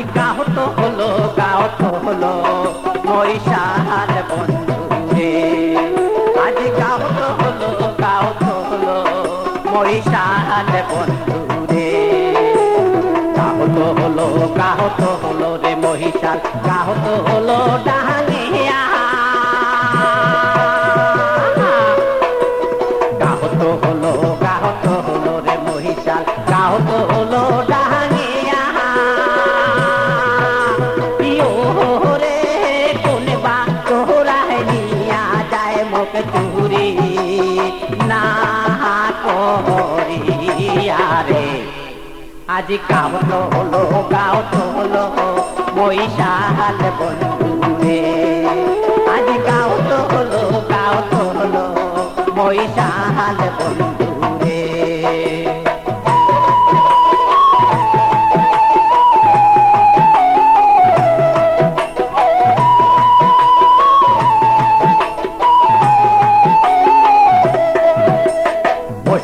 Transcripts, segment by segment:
আজি কাহত হলো গাহত হলো মরিশাহার বন্ধুরে। আজি কাহত হলো গাহত হলো মরিশাহার বন্ধুরে। কাহত হলো কাহত হলো রে মহিষাল কাহত হলো ডাহালিয়া কাহত হলো গাহত মুখ চুরি না করিয়া রে। আজ কাহত হলো কাহত হলো মহিষাল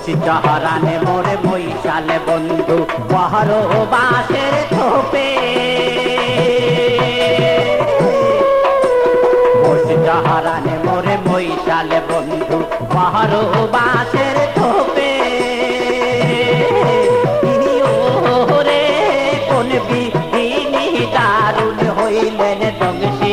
বসি চহরানে মোরে মহিষালে বন্ধু পহর বাসের থোপে বসি চহরানে মোরে মহিষালে বন্ধু পহর বাসের থোপে ওরে কোন বিহিনী দারুণ হইলেন, দংশী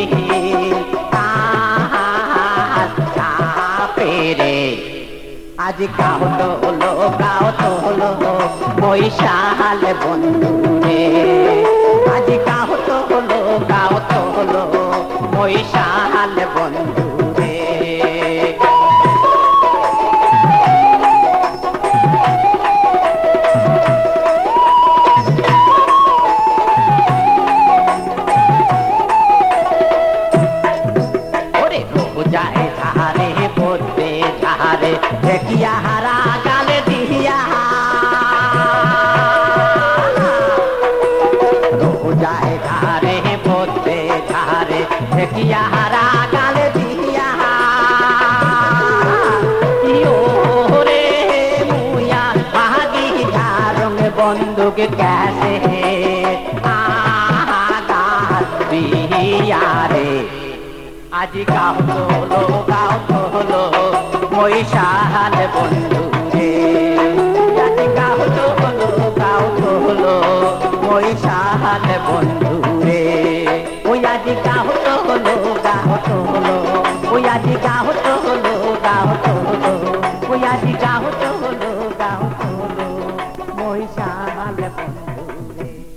আজ কাহত হলো কাহত হলো বৈশাল বন্ধু রে ধারে দেখিয়া হারা গালে দিয়া। যায় ধারে পড়তে ধারে, দেখিয়া হারা গালে দিয়া। ইয়ো রে মুয়া বাহাগি ধারং বন্দুক ক্যাসে। আজ গাও তোলো গাও তোলো মহিষাল বন্ধু রে গাও তোলো গাও তোলো মহিষাল বন্ধু রে ওই আজ গাও তোলো গাও তোলো ওই আজ গাও তোলো গাও তোলো ওই আজ তোলো